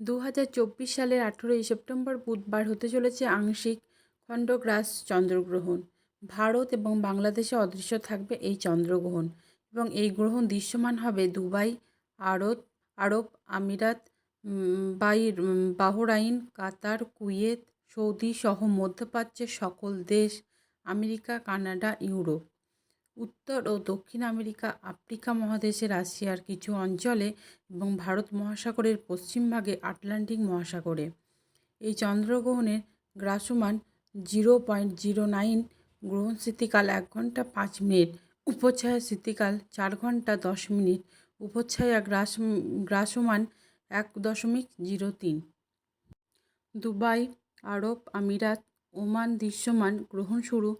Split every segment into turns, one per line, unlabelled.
দু হাজার চব্বিশ সালের আঠেরোই সেপ্টেম্বর বুধবার হতে চলেছে আংশিক খণ্ডগ্রাস চন্দ্রগ্রহণ। ভারত এবং বাংলাদেশে অদৃশ্য থাকবে এই চন্দ্রগ্রহণ এবং এই গ্রহণ দৃশ্যমান হবে দুবাই, আরব আরব আমিরাত বাইর বাহরাইন, কাতার, কুয়েত, সৌদি সহ মধ্যপ্রাচ্যের সকল দেশ, আমেরিকা, কানাডা, ইউরোপ। উত্তর ও দক্ষিণ আমেরিকা, আফ্রিকা মহাদেশে রাশিয়ার কিছু অঞ্চলে এবং ভারত মহাসাগরের পশ্চিমভাগে আটলান্টিক মহাসাগরে। এই চন্দ্রগ্রহণের গ্রাসমান জিরো পয়েন্ট জিরো নাইন গ্রহণ স্থিতিকাল এক ঘণ্টা পাঁচ মিনিট উপচ্ছায়া স্থিতিকাল চার ঘণ্টা দশ মিনিট উপচ্ছায়া গ্রাস, গ্রাসমান এক দশমিক জিরো তিন। দুবাই, আরব আমিরাত, ওমান দৃশ্যমান গ্রহণ শুরু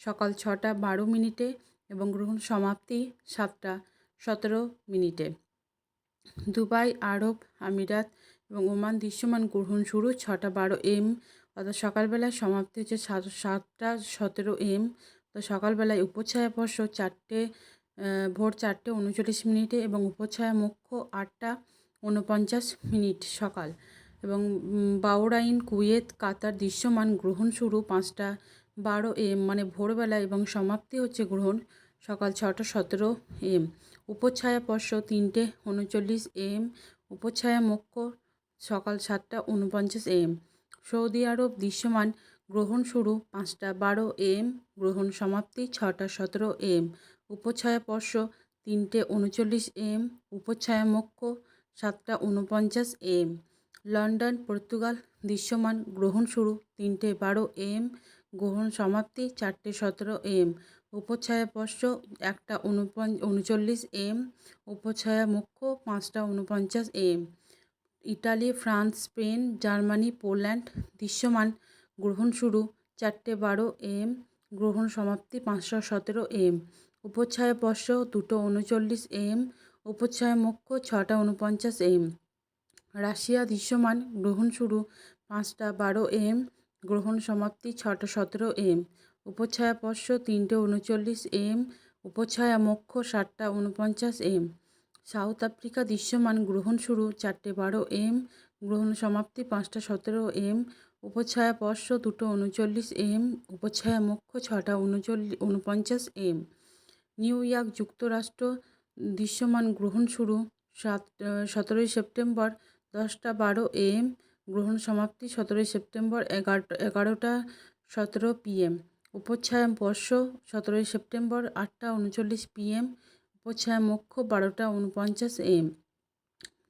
সকাল ছটা বারো মিনিটে এবং গ্রহণ সমাপ্তি সাতটা সতেরো মিনিটে। দুবাই, আরব আমিরাত এবং ওমান দৃশ্যমান গ্রহণ শুরু ছটা বারো এম। অর্থাৎ সকালবেলায় সমাপ্তি হচ্ছে সাত, সাতটা সতেরো এম। তো সকালবেলায় উপচ্ছায়া বর্ষ চারটে ভোর চারটে উনচল্লিশ মিনিটে এবং উপচ্ছায়া মুখ্য আটটা উনপঞ্চাশ মিনিট সকাল। এবং বাউরাইন কুয়েত, কাতার দৃশ্যমান গ্রহণ শুরু পাঁচটা বারো এম মানে ভোরবেলা এবং সমাপ্তি হচ্ছে গ্রহণ সকাল ছটা সতেরো এম। উপচ্ছায়া পর্ষ তিনটে উনচল্লিশ এম, উপচ্ছায়া মুখ্য সকাল সাতটা উনপঞ্চাশ এম। সৌদি আরব দৃশ্যমান, গ্রহণ শুরু পাঁচটা বারো এম, গ্রহণ সমাপ্তি ছটা সতেরো এম। উপচ্ছায়া পর্ষ তিনটে উনচল্লিশ এম, উপচ্ছায়া মুখ্য সাতটা উনপঞ্চাশ এম। লন্ডন, পর্তুগাল দৃশ্যমান, গ্রহণ শুরু তিনটে বারো এম গ্রহণ সমাপ্তি চারটে সতেরো এম। উপচ্ছায়া পর্ষ একটা উনপঞ্চ উনচল্লিশ এম। উপচ্ছায়া মুখ্য, পাঁচটা উনপঞ্চাশ M. Italy, France, Spain, Germany, Poland, দৃশ্যমান, গ্রহণ শুরু, চারটে বারো এম। গ্রহণ সমাপ্তি পাঁচশো সতেরো এম। উপচ্ছায়া পর্ষ দুটো উনচল্লিশ এম। উপচ্ছায়া মুখ্য, ছটা উনপঞ্চাশ এম। রাশিয়া দৃশ্যমান, গ্রহণ শুরু, পাঁচটা বারো এম। গ্রহণ সমাপ্তি ছটা সতেরো এম। উপচ্ছায়া পর্ষ তিনটে উনচল্লিশ এম। উপছায়া মুখ্য সাতটা উনপঞ্চাশ এম। সাউথ আফ্রিকা দৃশ্যমান গ্রহণ শুরু চারটে বারো এম। গ্রহণ সমাপ্তি পাঁচটা সতেরো এম। উপচ্ছায়া পর্ষ দুটো উনচল্লিশ এম। উপছায়া মুখ্য ছটা উনচল্লিশ উনপঞ্চাশ এম। নিউ ইয়র্ক যুক্তরাষ্ট্র দৃশ্যমান গ্রহণ শুরু সাত সতেরোই সেপ্টেম্বর দশটা বারো এম। গ্রহণ সমাপ্তি সতেরোই সেপ্টেম্বর এগারোটা এগারোটা সতেরো পিএম। উপচ্ছায়া বর্ষ সতেরোই সেপ্টেম্বর আটটা উনচল্লিশ পিএম। উপচ্ছায়া মুখ্য বারোটা উনপঞ্চাশ এম।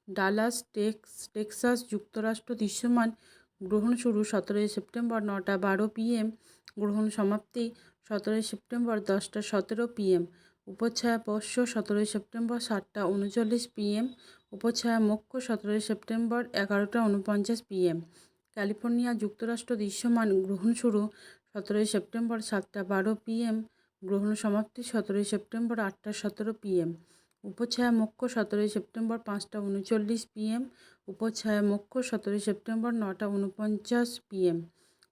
ডালাস, টেক্স, টেক্সাস যুক্তরাষ্ট্র দৃশ্যমান। গ্রহণ শুরু সতেরোই সেপ্টেম্বর নটা বারো পিএম। গ্রহণ সমাপ্তি সতেরোই সেপ্টেম্বর দশটা সতেরো পিএম। উপচ্ছায়া বর্ষ সতেরোই সেপ্টেম্বর সাতটা উনচল্লিশ পিএম উপছায়া মুখ্য সতেরোই সেপ্টেম্বর এগারোটা উনপঞ্চাশ পিএম। ক্যালিফোর্নিয়া যুক্তরাষ্ট্র দৃশ্যমান গ্রহণ শুরু সতেরোই সেপ্টেম্বর সাতটা বারো পিএম, গ্রহণ সমাপ্তি সতেরোই সেপ্টেম্বর আটটা সতেরো পিএম। উপছায়া মুখ্য সতেরোই সেপ্টেম্বর পাঁচটা উনচল্লিশ পিএম উপছায়া মুখ্য সতেরোই সেপ্টেম্বর নটা উনপঞ্চাশ পিএম।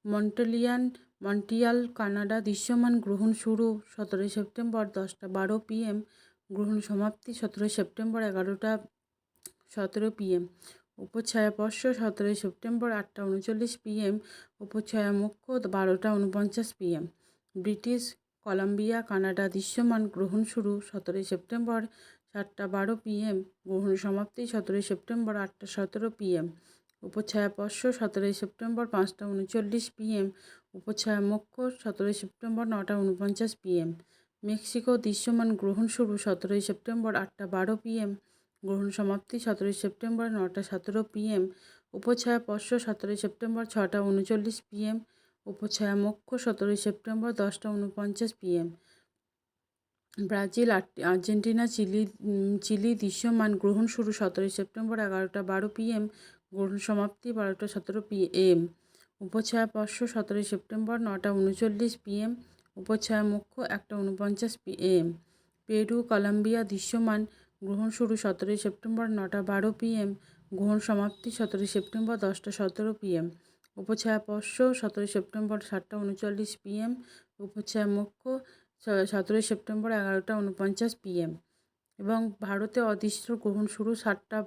মন্টেলিয়ান মন্টিয়াল কানাডা দৃশ্যমান গ্রহণ শুরু সতেরোই সেপ্টেম্বর দশটা বারো পিএম। গ্রহণ সমাপ্তি সতেরোই সেপ্টেম্বর এগারোটা সতেরো পিএম। উপচ্ছায়া বর্ষ সতেরোই সেপ্টেম্বর আটটা উনচল্লিশ পিএম। উপছায়া মুখ্য বারোটা উনপঞ্চাশ পিএম। ব্রিটিশ কলাম্বিয়া, কানাডা দৃশ্যমান গ্রহণ শুরু সতেরোই সেপ্টেম্বর সাতটা বারো পিএম। গ্রহণ সমাপ্তি সতেরোই সেপ্টেম্বর আটটা সতেরো পিএম। উপচ্ছায়া বর্ষ সতেরোই সেপ্টেম্বর পাঁচটা উনচল্লিশ পিএম। উপচ্ছায়া মুখ্য সতেরোই সেপ্টেম্বর নটা উনপঞ্চাশ পিএম। মেক্সিকো দৃশ্যমান গ্রহণ শুরু সতেরোই সেপ্টেম্বর আটটা বারো পিএম। গ্রহণ সমাপ্তি সতেরোই সেপ্টেম্বর নটা সতেরো পিএম। উপছায়া পর্ষ সতেরোই সেপ্টেম্বর ছটা উনচল্লিশ পিএম। উপছায়া মুখ্য সতেরোই সেপ্টেম্বর দশটা উনপঞ্চাশ PM. Brazil Argentina, Chile Chile দৃশ্যমান গ্রহণ শুরু সতেরোই সেপ্টেম্বর এগারোটা বারো পিএম। গ্রহণ সমাপ্তি বারোটা সতেরো পিএম। উপচ্ছায়া পর্ষ সতেরোই সেপ্টেম্বর নটা উনচল্লিশ পিএম উপছায়া মুখ্য একটা উনপঞ্চাশ পিএম। পেরু, কলম্বিয়া দৃশ্যমান, গ্রহণ শুরু সতেরোই সেপ্টেম্বর নটা বারো পিএম, গ্রহণ সমাপ্তি সতেরোই সেপ্টেম্বর দশটা সতেরো পিএম। উপচ্ছায়া পর্ষ সতেরোই সেপ্টেম্বর সাতটা উনচল্লিশ পিএম উপচ্ছায়া মুখ্য সতেরোই সেপ্টেম্বর এগারোটা উনপঞ্চাশ পিএম। এবং ভারতে অদৃশ্য গ্রহণ শুরু সাতটা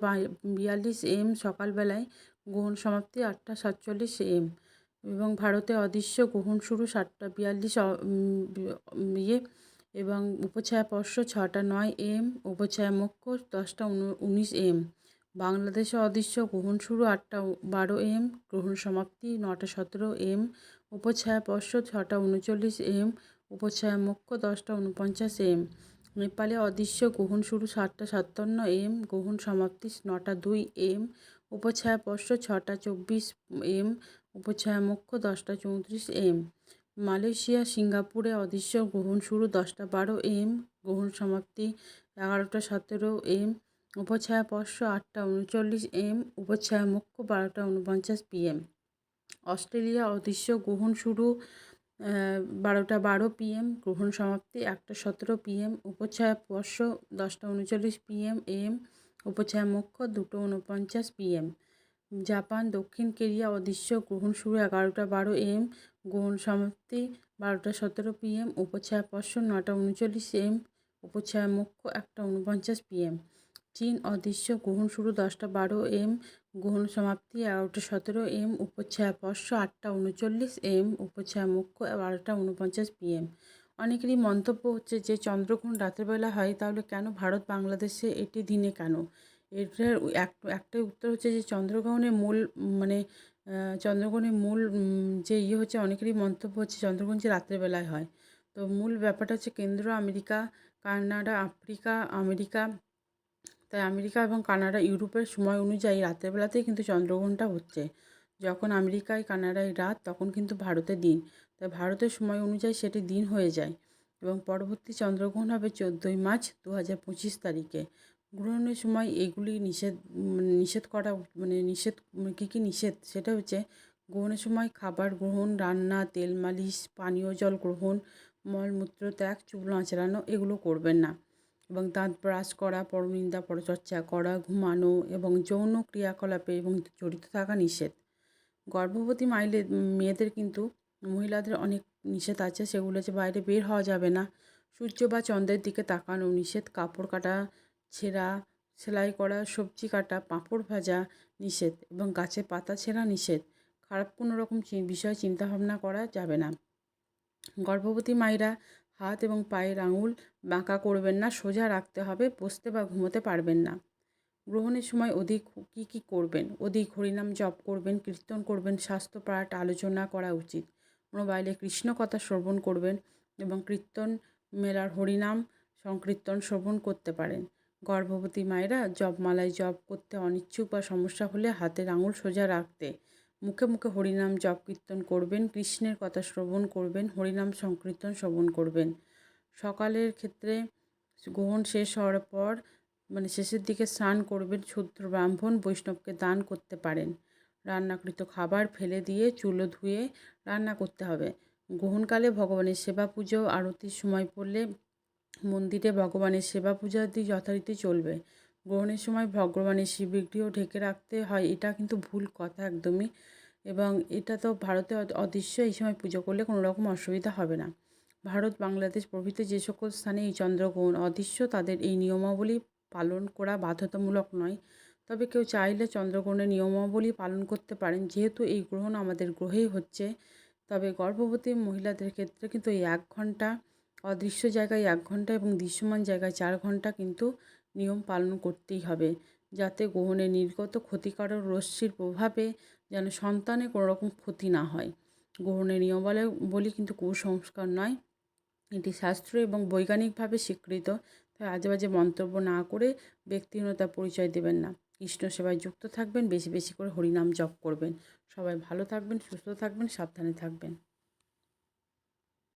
বিয়াল্লিশ এম সকালবেলায়, গ্রহণ সমাপ্তি আটটা সাতচল্লিশ এম। এবং ভারতে অদৃশ্য গ্রহণ শুরু সাতটা বিয়াল্লিশ ইয়ে এবং উপছায়া স্পর্শ ছটা নয় এম, উপছায়া মুখ্য দশটা উনিশ এম। বাংলাদেশে অদৃশ্য গ্রহণ শুরু আটটা বারো এম, গ্রহণ সমাপ্তি নটা সতেরো এম, উপছায়া স্পর্শ ছটা উনচল্লিশ এম, উপছায়া মুখ্য দশটা উনপঞ্চাশ এম। নেপালে অদৃশ্য গ্রহণ শুরু সাতটা সাতান্ন এম, গ্রহণ সমাপ্তি নটা দুই এম, উপছায়া স্পর্শ ছটা চব্বিশ এম উপছায়া মুখ্য দশটা চৌত্রিশ এম। মালয়েশিয়া, সিঙ্গাপুরে অদৃশ্য গ্রহণ শুরু দশটা বারো এম। গ্রহণ সমাপ্তি এগারোটা সতেরো এম। উপছায়া স্পর্শ আটটা উনচল্লিশ এম। উপছায়া মুখ্য বারোটা উনপঞ্চাশ পিএম। অস্ট্রেলিয়া, অদৃশ্য গ্রহণ শুরু বারোটা বারো পিএম। গ্রহণ সমাপ্তি একটা সতেরো পিএম। উপছায়া স্পর্শ দশটা উনচল্লিশ পিএম এম। উপছায়া মুখ্য দুটো উনপঞ্চাশ পিএম। জাপান, দক্ষিণ কোরিয়া অদৃশ্য গ্রহণ শুরু এগারোটা বারো এম, গ্রহণ সমাপ্তি বারোটা সতেরো পিএম উপছায়া স্পর্শ নটা উনচল্লিশ এম উপছায়া মুখ্য একটা উনপঞ্চাশ পিএম। চীন অদৃশ্য গ্রহণ শুরু দশটা বারো এম, গ্রহণ সমাপ্তি এগারোটা সতেরো এম উপছায়া স্পর্শ আটটা উনচল্লিশ এম উপছায়া মুখ্য বারোটা উনপঞ্চাশ পিএম। অনেকেরই মন্তব্য হচ্ছে যে, চন্দ্রগ্রহণ রাতের বেলা হয়, তাহলে কেন ভারত বাংলাদেশে এটি দিনে কেন? এটার এক- একটাই উত্তর হচ্ছে যে চন্দ্রগ্রহণের মূল মানে চন্দ্রগ্রহণের মূল যে ইয়ে হচ্ছে, অনেকেরই মন্তব্য হচ্ছে চন্দ্রগ্রহণ যে রাত্রেবেলায় হয়। তো মূল ব্যাপারটা হচ্ছে কেন্দ্র আমেরিকা, কানাডা, আফ্রিকা, আমেরিকা। তাই আমেরিকা এবং কানাডা ইউরোপের সময় অনুযায়ী রাত্রেবেলাতেই কিন্তু চন্দ্রগ্রহণটা হচ্ছে। যখন আমেরিকায় কানাডায় রাত, তখন কিন্তু ভারতে দিন। তাই ভারতের সময় অনুযায়ী সেটি দিন হয়ে যায় এবং পরবর্তী চন্দ্রগ্রহণ হবে চোদ্দোই মার্চ দু হাজার পঁচিশ তারিখে। গ্রহণের সময় এগুলি নিষেধ মানে নিষেধ করা মানে নিষেধ কী কী নিষেধ? সেটা হচ্ছে গ্রহণের সময় খাবার গ্রহণ, রান্না, তেল মালিশ, পানীয় জল গ্রহণ, মলমূত্র, ত্যাগ, চুল আঁচড়ানো এগুলো করবেন না। এবং দাঁত ব্রাশ করা, পরনিন্দা, পরচর্চা করা, ঘুমানো এবং যৌন ক্রিয়াকলাপে এবং জড়িত থাকা নিষেধ। গর্ভবতী মাইলে, মেয়েদের কিন্তু মহিলাদের অনেক নিষেধ আছে, সেগুলো হচ্ছে বাইরে বের হওয়া যাবে না। সূর্য বা চন্দ্রের দিকে তাকানো নিষেধ, কাপড় কাটা ছেঁড়া, সেলাই করা, সবজি কাটা, পাঁপড় ভাজা নিষেধ এবং গাছে পাতা ছেঁড়া নিষেধ। খারাপ কোনো রকম বিষয় চিন্তাভাবনা করা যাবে না। গর্ভবতী মায়েরা হাত এবং পায়ের আঙুল বাঁকা করবেন না, সোজা রাখতে হবে, বসতে বা ঘুমোতে পারবেন না। গ্রহণের সময় অধিক কী কী করবেন? অধিক হরিনাম জপ করবেন, কীর্তন করবেন, স্বাস্থ্য পাঠ, আলোচনা করা উচিত। মোবাইলে কৃষ্ণ কথা শ্রবণ করবেন এবং কীর্তন মেলার হরিনাম সংকীর্তন শ্রবণ করতে পারেন। গর্ভবতী মায়েরা জপমালায় জপ করতে অনিচ্ছুক বা সমস্যা হলে হাতের আঙুল সোজা রাখতে। মুখে মুখে হরিনাম জপ কীর্তন করবেন, কৃষ্ণের কথা শ্রবণ করবেন, হরিনাম সংকীর্তন শ্রবণ করবেন। সকালের ক্ষেত্রে গ্রহণ শেষ হওয়ার পর মানে শেষের দিকে স্নান করবেন শুদ্ধ ব্রাহ্মণ, বৈষ্ণবকে দান করতে পারেন। রান্নাকৃত খাবার ফেলে দিয়ে চুলো ধুয়ে রান্না করতে হবে। গ্রহণকালে ভগবানের সেবা পুজো, আরতির সময় পড়লে মন্দিরে ভগবানের সেবা পূজাদি যথারীতি চলবে। গ্রহণের সময় ভগবানের শিবগৃহ ঢেকে রাখতে হয়, এটা কিন্তু ভুল কথা একদমই। এবং এটা তো ভারতে অদৃশ্য, এই সময় পুজো করলে কোনো রকম অসুবিধা হবে না। ভারত, বাংলাদেশ প্রভৃতি যে সকল স্থানে এই চন্দ্রগ্রহণ অদৃশ্য, তাদের এই নিয়মাবলী পালন করা বাধ্যতামূলক নয়। তবে কেউ চাইলে চন্দ্রগ্রহণের নিয়মাবলী পালন করতে পারেন, যেহেতু এই গ্রহণ আমাদের গ্রহেই হচ্ছে। তবে গর্ভবতী মহিলাদের ক্ষেত্রে কিন্তু এই এক ঘণ্টা অদৃশ্য জায়গায় এক ঘণ্টা এবং দৃশ্যমান জায়গায় চার ঘণ্টা কিন্তু নিয়ম পালন করতেই হবে। যাতে গ্রহণে নির্গত ক্ষতিকারক রশ্মির প্রভাবে যেন সন্তানের কোনো রকম ক্ষতি না হয়। গ্রহণের নিয়মাবলী বলি কিন্তু কুসংস্কার নয়। এটি শাস্ত্র এবং বৈজ্ঞানিকভাবে স্বীকৃত, তাই আজে বাজে মন্তব্য না করে ব্যক্তিহীনতার পরিচয় দেবেন না। কৃষ্ণ সেবায় যুক্ত থাকবেন, বেশি বেশি করে হরিনাম জপ করবেন। সবাই ভালো থাকবেন, সুস্থ থাকবেন, সাবধানে থাকবেন।